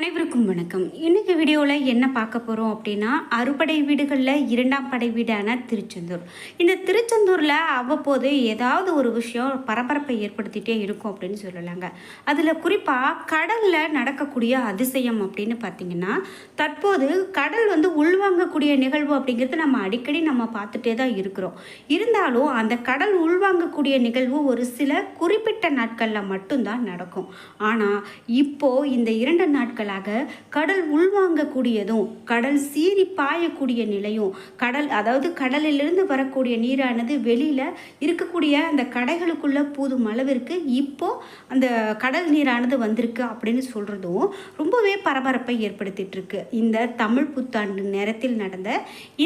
அனைவருக்கும் வணக்கம். இன்னைக்கு வீடியோவில் என்ன பார்க்க போகிறோம் அப்படின்னா அறுபடை வீடுகளில் இரண்டாம் படை வீடான திருச்செந்தூர். இந்த திருச்செந்தூரில் அவ்வப்போது ஏதாவது ஒரு விஷயம் பரபரப்பை ஏற்படுத்திகிட்டே இருக்கும் அப்படின்னு சொல்லலாங்க. அதில் குறிப்பாக கடலில் நடக்கக்கூடிய அதிசயம் அப்படின்னு பார்த்தீங்கன்னா தற்போது கடல் வந்து உள்வாங்கக்கூடிய நிகழ்வு அப்படிங்கிறது நம்ம அடிக்கடி நம்ம பார்த்துட்டே தான் இருக்கிறோம். இருந்தாலும் அந்த கடல் உள்வாங்கக்கூடிய நிகழ்வு ஒரு சில குறிப்பிட்ட நாட்களில் மட்டும்தான் நடக்கும். ஆனால் இப்போ இந்த இரண்டு நாட்கள் நாட்களாக கடல் உள்வாங்கக்கூடியதும் கடல் சீறி பாயக்கூடிய நிலையும் கடல் அதாவது கடலிலிருந்து வரக்கூடிய நீரானது வெளியில் இருக்கக்கூடிய அந்த கடைகளுக்குள்ள பூதும் அளவிற்கு இப்போ அந்த கடல் நீரானது வந்திருக்கு அப்படின்னு சொல்கிறதும் ரொம்பவே பரபரப்பை ஏற்படுத்திட்டுருக்கு. இந்த தமிழ் புத்தாண்டு நேரத்தில் நடந்த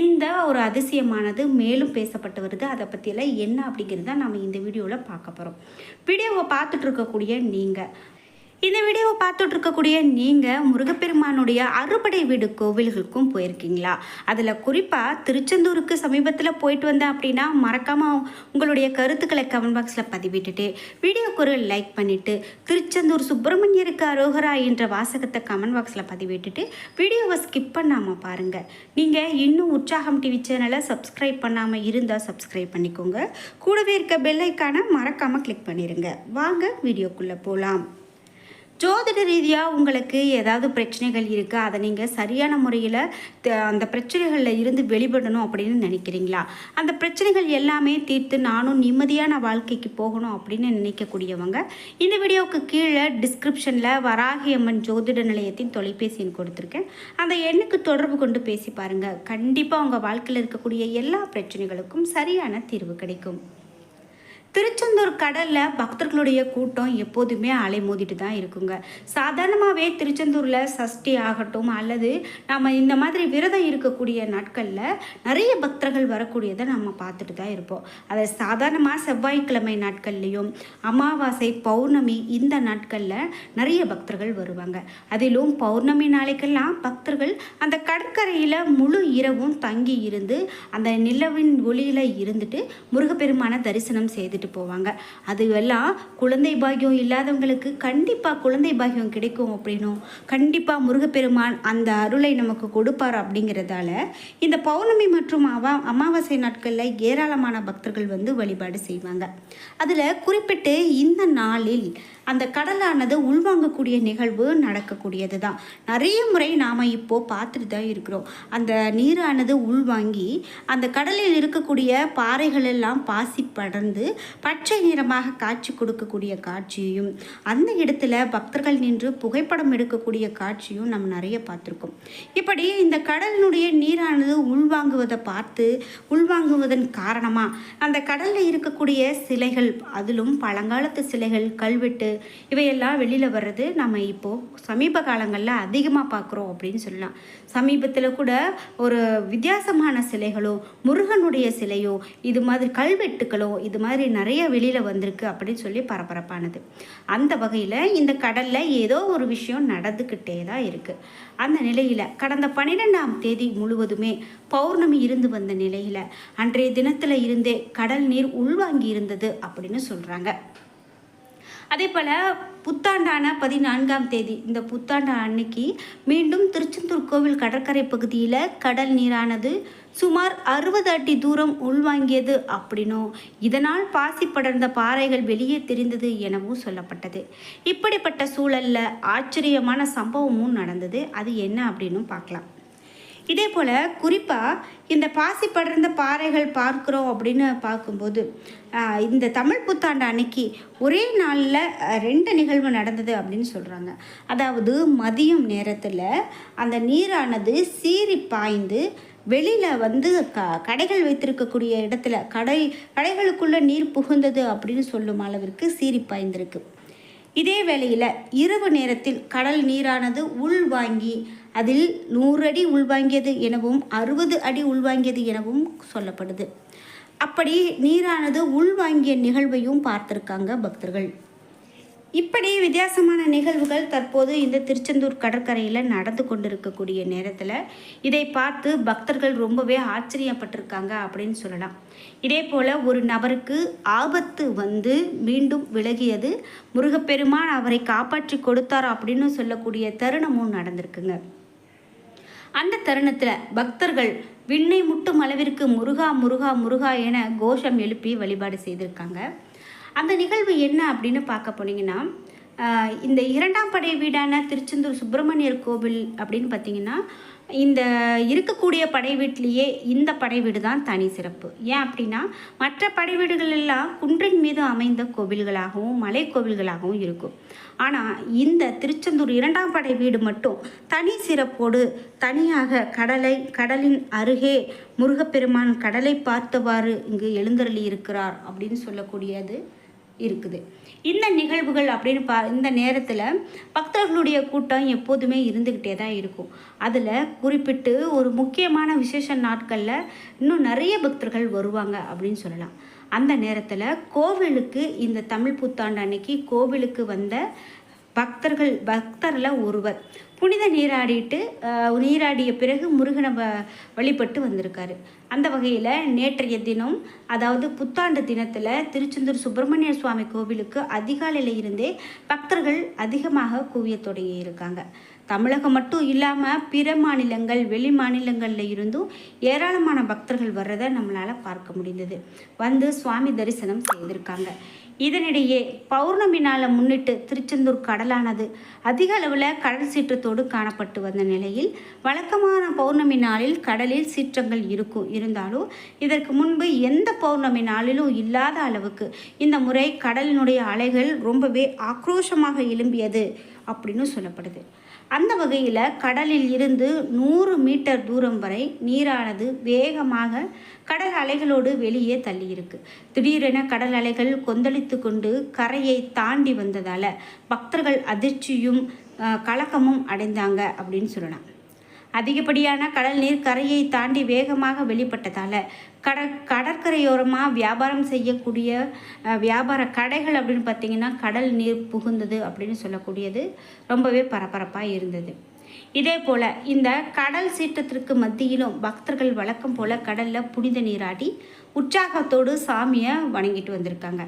இந்த ஒரு அதிசயமானது மேலும் பேசப்பட்டு வருது. அதை பற்றியெல்லாம் என்ன அப்படிங்கிறத நம்ம இந்த வீடியோவில் பார்க்க போகிறோம் வீடியோவை பார்த்துட்டு இருக்கக்கூடிய நீங்கள் இந்த வீடியோவை பார்த்துட்டு இருக்கக்கூடிய நீங்கள் முருகப்பெருமானுடைய அறுபடை வீடு கோவில்களுக்கும் போயிருக்கீங்களா? அதில் குறிப்பாக திருச்செந்தூருக்கு சமீபத்தில் போயிட்டு வந்தேன் அப்படின்னா மறக்காமல் உங்களுடைய கருத்துக்களை கமெண்ட் பாக்ஸில் பதிவிட்டுட்டு வீடியோக்கு ஒரு லைக் பண்ணிவிட்டு திருச்செந்தூர் சுப்பிரமணியருக்கு அரோகரா என்ற வாசகத்தை கமெண்ட் பாக்ஸில் பதிவிட்டுட்டு வீடியோவை ஸ்கிப் பண்ணாமல் பாருங்கள் நீங்கள் இன்னும் உற்சாகம் டிவி சேனலை சப்ஸ்கிரைப் பண்ணாமல் இருந்தால் சப்ஸ்கிரைப் பண்ணிக்கோங்க. கூடவே இருக்க பெல்லைக்கான மறக்காமல் கிளிக் பண்ணிடுங்க வாங்க வீடியோக்குள்ளே போகலாம் ஜோதிட ரீதியாக உங்களுக்கு ஏதாவது பிரச்சனைகள் இருக்குது அதை நீங்கள் சரியான முறையில் த- அந்த பிரச்சனைகளில் இருந்து வெளிப்படணும் அப்படின்னு நினைக்கிறீங்களா? அந்த பிரச்சனைகள் எல்லாமே தீர்த்து நானும் நிம்மதியான வாழ்க்கைக்கு போகணும் அப்படின்னு நினைக்கக்கூடியவங்க இந்த வீடியோவுக்கு கீழே டிஸ்கிரிப்ஷனில் வராகி அம்மன் ஜோதிட நிலையத்தின் தொலைபேசி எண் கொடுத்துருக்கேன். அந்த எண்ணுக்கு தொடர்பு கொண்டு பேசி பாருங்கள் கண்டிப்பாக உங்கள் வாழ்க்கையில் இருக்கக்கூடிய எல்லா பிரச்சனைகளுக்கும் சரியான தீர்வு கிடைக்கும். திருச்செந்தூர் கடலில் பக்தர்களுடைய கூட்டம் எப்போதுமே அலைமோதிட்டு தான் இருக்குங்க. சாதாரணமாகவே திருச்செந்தூரில் சஷ்டி ஆகட்டும் அல்லது நம்ம இந்த மாதிரி விரதம் இருக்கக்கூடிய நாட்களில் நிறைய பக்தர்கள் வரக்கூடியதை நம்ம பார்த்துட்டு தான் இருப்போம். அதை சாதாரணமாக செவ்வாய்க்கிழமை நாட்கள்லேயும் அமாவாசை பௌர்ணமி இந்த நாட்களில் நிறைய பக்தர்கள் வருவாங்க. அதிலும் பௌர்ணமி நாளைக்கெல்லாம் பக்தர்கள் அந்த கடற்கரையில் முழு இரவும் தங்கி இருந்து அந்த நிலவின் ஒளியில் இருந்துட்டு முருகப்பெருமான தரிசனம் செய்துட்டு போவாங்க. அதுவெல்லாம் குழந்தை பாக்கியம் இல்லாதவங்களுக்கு கண்டிப்பாக குழந்தை பாக்கியம் கிடைக்கும் அப்படின்னும். கண்டிப்பாக முருகப்பெருமான் அந்த அருளை நமக்கு கொடுப்பார் அப்படிங்கிறதால இந்த பௌர்ணமி மற்றும் அவா அமாவாசை நாட்களில் ஏராளமான பக்தர்கள் வந்து வழிபாடு செய்வாங்க. அதில் குறிப்பிட்டு இந்த நாளில் அந்த கடலானது உள்வாங்கக்கூடிய நிகழ்வு நடக்கக்கூடியது தான் நிறைய முறை நாம் இப்போது பார்த்துட்டு தான் இருக்கிறோம். அந்த நீரானது உள்வாங்கி அந்த கடலில் இருக்கக்கூடிய பாறைகள் எல்லாம் பாசி படர்ந்து பச்சை நிறமாக காட்சி கொடுக்கக்கூடிய காட்சியையும் அந்த இடத்துல பக்தர்கள் நின்று புகைப்படம் எடுக்கக்கூடிய காட்சியும் நம்ம நிறைய பார்த்துருக்கோம். இப்படி இந்த கடலினுடைய நீரானது உள்வாங்குவதை பார்த்து உள்வாங்குவதன் காரணமாக அந்த கடலில் இருக்கக்கூடிய சிலைகள் அதிலும் பழங்காலத்து சிலைகள் கல்வெட்டு இவையெல்லாம் வெளியில் வர்றது நம்ம இப்போது சமீப காலங்களில் அதிகமாக பார்க்குறோம் அப்படின்னு சொல்லலாம். சமீபத்தில் கூட ஒரு வித்தியாசமான சிலைகளோ முருகனுடைய சிலையோ இது மாதிரி கல்வெட்டுகளோ இது மாதிரி நிறைய வெளியில் வந்திருக்கு அப்படின்னு சொல்லி பரபரப்பானது. அந்த வகையில் இந்த கடலில் ஏதோ ஒரு விஷயம் நடந்துக்கிட்டே தான் இருக்குது அந்த நிலையில் கடந்த பன்னிரெண்டாம் தேதி முழுவதுமே பௌர்ணமி இருந்து வந்த நிலையில் அன்றைய தினத்தில் இருந்தே கடல் நீர் உள்வாங்கி இருந்தது அப்படின்னு சொல்கிறாங்க அதே போல் புத்தாண்டான பதினான்காம் தேதி இந்த புத்தாண்டு அன்னைக்கு மீண்டும் திருச்செந்தூர் கோவில் கடற்கரை பகுதியில் கடல் நீரானது சுமார் அறுபது அடி தூரம் உள்வாங்கியது அப்படின்னும். இதனால் பாசி படர்ந்த பாறைகள் வெளியே தெரிந்தது எனவும் சொல்லப்பட்டது. இப்படிப்பட்ட சூழலில் ஆச்சரியமான சம்பவமும் நடந்தது. அது என்ன அப்படின்னும் பார்க்கலாம். இதே போல் குறிப்பாக இந்த பாசி படர்ந்த பாறைகள் பார்க்குறோம் அப்படின்னு பார்க்கும்போது இந்த தமிழ் புத்தாண்டு அன்னைக்கு ஒரே நாளில் ரெண்டு நிகழ்வு நடந்தது அப்படின்னு சொல்கிறாங்க அதாவது மதியம் நேரத்தில் அந்த நீரானது சீறி பாய்ந்து வெளியில் வந்து க கடைகள் வைத்திருக்கக்கூடிய இடத்துல கடை கடைகளுக்குள்ளே நீர் புகுந்தது அப்படின்னு சொல்லும் அளவிற்கு சீறி பாய்ந்திருக்கு. இதே வேளையில் இரவு நேரத்தில் கடல் நீரானது உள்வாங்கி அதில் நூறு அடி உள்வாங்கியது எனவும் அறுபது அடி உள்வாங்கியது எனவும் சொல்லப்படுது. அப்படி நீரானது உள்வாங்கிய நிகழ்வையும் பார்த்திருக்காங்க பக்தர்கள். இப்படி வித்தியாசமான நிகழ்வுகள் தற்போது இந்த திருச்செந்தூர் கடற்கரையில் நடந்து கொண்டிருக்கக்கூடிய நேரத்தில் இதை பார்த்து பக்தர்கள் ரொம்பவே ஆச்சரியப்பட்டிருக்காங்க அப்படின்னு சொல்லலாம். இதே போல் ஒரு நபருக்கு ஆபத்து வந்து மீண்டும் விலகியது முருகப்பெருமான் அவரை காப்பாற்றி கொடுத்தார் அப்படின்னு சொல்லக்கூடிய தருணமும் நடந்திருக்குங்க. அந்த தருணத்தில் பக்தர்கள் விண்ணை முட்டும் அளவிற்கு முருகா முருகா முருகா என கோஷம் எழுப்பி வழிபாடு செய்திருக்காங்க. அந்த நிகழ்வு என்ன அப்படின்னு பார்க்க போனீங்கன்னா இந்த இரண்டாம் படை வீடான திருச்செந்தூர் சுப்பிரமணியர் கோவில் அப்படின்னு பார்த்தீங்கன்னா இந்த இருக்கக்கூடிய படை வீட்டிலேயே இந்த படை வீடு தான் தனி சிறப்பு. ஏன் அப்படின்னா மற்ற படை வீடுகள் எல்லாம் குன்றின் மீது அமைந்த கோவில்களாகவும் மலை கோவில்களாகவும் இருக்கும். ஆனால் இந்த திருச்செந்தூர் இரண்டாம் படை வீடு மட்டும் தனி சிறப்போடு தனியாக கடலை கடலின் அருகே முருகப்பெருமான் கடலை பார்த்தவாறு இங்கு எழுந்தருளி இருக்கிறார் அப்படின்னு சொல்லக்கூடியது. இருக்குது. இந்த நிகழ்வுகள் அப்படின்னு பா இந்த நேரத்தில் பக்தர்களுடைய கூட்டம் எப்போதுமே இருந்துக்கிட்டே தான் இருக்கும். அதில் குறிப்பிட்டு ஒரு முக்கியமான விசேஷ நாட்களில் இன்னும் நிறைய பக்தர்கள் வருவாங்க அப்படின்னு சொல்லலாம். அந்த நேரத்தில் கோவிலுக்கு இந்த தமிழ் புத்தாண்டு அன்னைக்கு கோவிலுக்கு வந்த பக்தர்கள் பக்தரில் ஒருவர். புனித நீராடிட்டு நீராடிய பிறகு முருகனை வ வழிபட்டு வந்திருக்காரு. அந்த வகையில் நேற்றைய தினம் அதாவது புத்தாண்டு தினத்தில் திருச்செந்தூர் சுப்பிரமணிய சுவாமி கோவிலுக்கு அதிகாலையில் இருந்தே பக்தர்கள் அதிகமாக குவிய தொடங்கி இருக்காங்க. தமிழகம் மட்டும் இல்லாமல் பிற மாநிலங்கள் வெளி மாநிலங்களில் இருந்தும் ஏராளமான பக்தர்கள் வர்றதை நம்மளால் பார்க்க முடிந்தது. வந்து சுவாமி தரிசனம் செய்திருக்காங்க. இதனிடையே பௌர்ணமி நாளை முன்னிட்டு திருச்செந்தூர் கடலானது அதிக அளவில் கடல் சீற்றத்தோடு காணப்பட்டு வந்த நிலையில் வழக்கமான பௌர்ணமி நாளில் கடலில் சீற்றங்கள் இருக்கும். இருந்தாலும் இதற்கு முன்பு எந்த பௌர்ணமி நாளிலும் இல்லாத அளவுக்கு இந்த முறை கடலினுடைய அலைகள் ரொம்பவே ஆக்ரோஷமாக எழும்பியது அப்படின்னு சொல்லப்படுது. அந்த வகையில் கடலில் இருந்து நூறு மீட்டர் தூரம் வரை நீரானது வேகமாக கடல் அலைகளோடு வெளியே தள்ளியிருக்கு. திடீரென கடல் அலைகள் கொந்தளித்து கொண்டு கரையை தாண்டி வந்ததால் பக்தர்கள் அதிர்ச்சியும் கலக்கமும் அடைந்தாங்க அப்படின்னு சொல்லலாம். அதிகப்படியான கடல் நீர் கரையை தாண்டி வேகமாக வெளிப்பட்டதால் கட கடற்கரையோரமாக வியாபாரம் செய்யக்கூடிய வியாபார கடைகள் அப்படின்னு பார்த்தீங்கன்னா கடல் நீர் புகுந்தது அப்படின்னு சொல்லக்கூடியது ரொம்பவே பரபரப்பாக இருந்தது. இதே போல் இந்த கடல் சீற்றத்திற்கு மத்தியிலும் பக்தர்கள் வழக்கம் போல் கடலில் புனித நீராடி உற்சாகத்தோடு சாமியை வணங்கிட்டு வந்திருக்காங்க.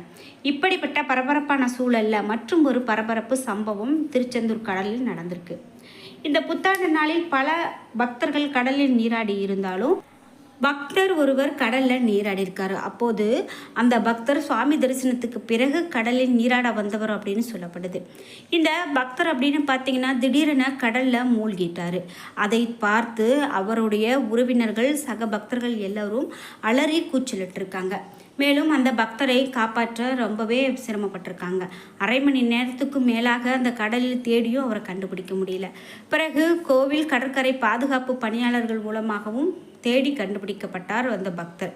இப்படிப்பட்ட பரபரப்பான சூழலில் மற்றும் ஒரு பரபரப்பு சம்பவம் திருச்செந்தூர் கடலில் நடந்திருக்கு. இந்த புத்தாண்டு நாளில் பல பக்தர்கள் கடலில் நீராடி இருந்தாலும் பக்தர் ஒருவர் கடலில் நீராடிருக்காரு அப்போது அந்த பக்தர் சுவாமி தரிசனத்துக்கு பிறகு கடலில் நீராட வந்தவர் அப்படின்னு சொல்லப்படுது. இந்த பக்தர் அப்படின்னு பார்த்தீங்கன்னா திடீரென கடலில் மூழ்கிட்டார். அதை பார்த்து அவருடைய உறவினர்கள் சக பக்தர்கள் எல்லாரும் அலறி கூச்சலிட்டிருக்காங்க. மேலும் அந்த பக்தரை காப்பாற்ற ரொம்பவே சிரமப்பட்டிருக்காங்க. அரை மணி நேரத்துக்கு மேலாக அந்த கடலில் தேடியும் அவரை கண்டுபிடிக்க முடியல. பிறகு கோவில் கடற்கரை பாதுகாப்பு பணியாளர்கள் மூலமாகவும் தேடி கண்டுபிடிக்கப்பட்டார் அந்த பக்தர்.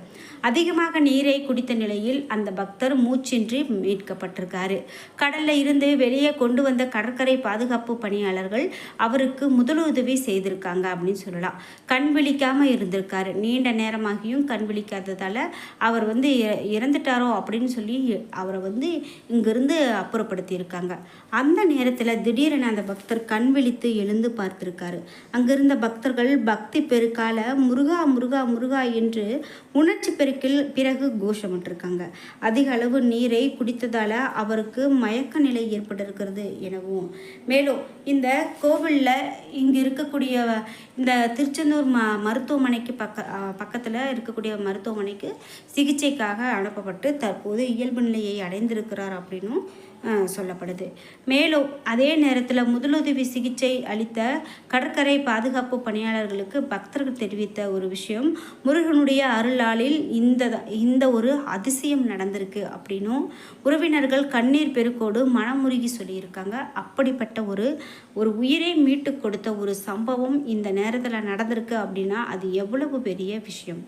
அதிகமாக நீரை குடித்த நிலையில் அந்த பக்தர் மூச்சின்றி மீட்கப்பட்டிருக்காரு. கடல்ல இருந்து வெளியே கொண்டு வந்த கடற்கரை பாதுகாப்பு பணியாளர்கள் அவருக்கு முதலுதவி செய்திருக்காங்க அப்படின்னு சொல்லலாம். கண் விழிக்காம இருந்திருக்காரு. நீண்ட நேரமாகியும் கண் விழிக்காததால அவர் வந்து இறந்துட்டாரோ அப்படின்னு சொல்லி அவரை வந்து இங்கிருந்து அப்புறப்படுத்தியிருக்காங்க. அந்த நேரத்தில் திடீரென அந்த பக்தர் கண் விழித்து எழுந்து பார்த்திருக்காரு. அங்கிருந்த பக்தர்கள் பக்தி பெருக்கால முருகா முருகா முருகா என்று உணர்ச்சி பெருக்கில் பிறகு கோஷமிட்டிருக்காங்க. அதிக அளவு நீரை குடித்ததால் அவருக்கு மயக்க நிலை ஏற்பட்டிருக்கிறது எனவும். மேலும் இந்த கோவிலில் இங்கு இருக்கக்கூடிய இந்த திருச்செந்தூர் ம மருத்துவமனைக்கு பக்க பக்கத்தில் இருக்கக்கூடிய மருத்துவமனைக்கு சிகிச்சைக்காக அனுப்பப்பட்டு தற்போது இயல்பு நிலையை அடைந்திருக்கிறார் அப்படின்னும் சொல்லப்படுது. மேலும் அதே நேரத்தில் முதலுதவி சிகிச்சை அளித்த கடற்கரை பாதுகாப்பு பணியாளர்களுக்கு பக்தர்கள் தெரிவித்த ஒரு விஷயம் முருகனுடைய அருளாளில் இந்த இந்த ஒரு அதிசயம் நடந்திருக்கு அப்படின்னும் உறவினர்கள் கண்ணீர் பெருக்கோடு மனமுருகி சொல்லியிருக்காங்க. அப்படிப்பட்ட ஒரு ஒரு உயிரை மீட்டு கொடுத்த ஒரு சம்பவம் இந்த நேரத்தில் நடந்திருக்கு அப்படின்னா அது எவ்வளவு பெரிய விஷயம்.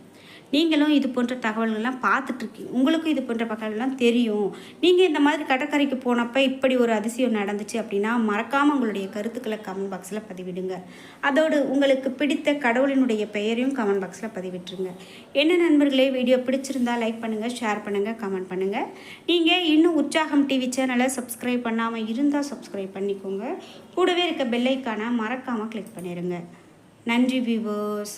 நீங்களும் இது போன்ற தகவல்கள்லாம் பார்த்துட்ருக்கீங்க. உங்களுக்கும் இது போன்ற தகவல்கள்லாம் தெரியும். நீங்கள் இந்த மாதிரி கடற்கரைக்கு போனப்போ இப்படி ஒரு அதிசயம் நடந்துச்சு அப்படின்னா மறக்காமல் உங்களுடைய கருத்துக்களை கமெண்ட் பாக்ஸில் பதிவிடுங்க. அதோடு உங்களுக்கு பிடித்த கடவுளினுடைய பெயரையும் கமெண்ட் பாக்ஸில் பதிவிட்டுருங்க. என்ன நண்பர்களே வீடியோ பிடிச்சிருந்தா லைக் பண்ணுங்கள் ஷேர் பண்ணுங்கள் கமெண்ட் பண்ணுங்கள் நீங்கள் இன்னும் உற்சாகம் டிவி சேனலை சப்ஸ்கிரைப் பண்ணாமல் இருந்தால் சப்ஸ்கிரைப் பண்ணிக்கோங்க. கூடவே இருக்க பெல்லைக்கான மறக்காமல் கிளிக் பண்ணிடுங்க நன்றி வியூவர்ஸ்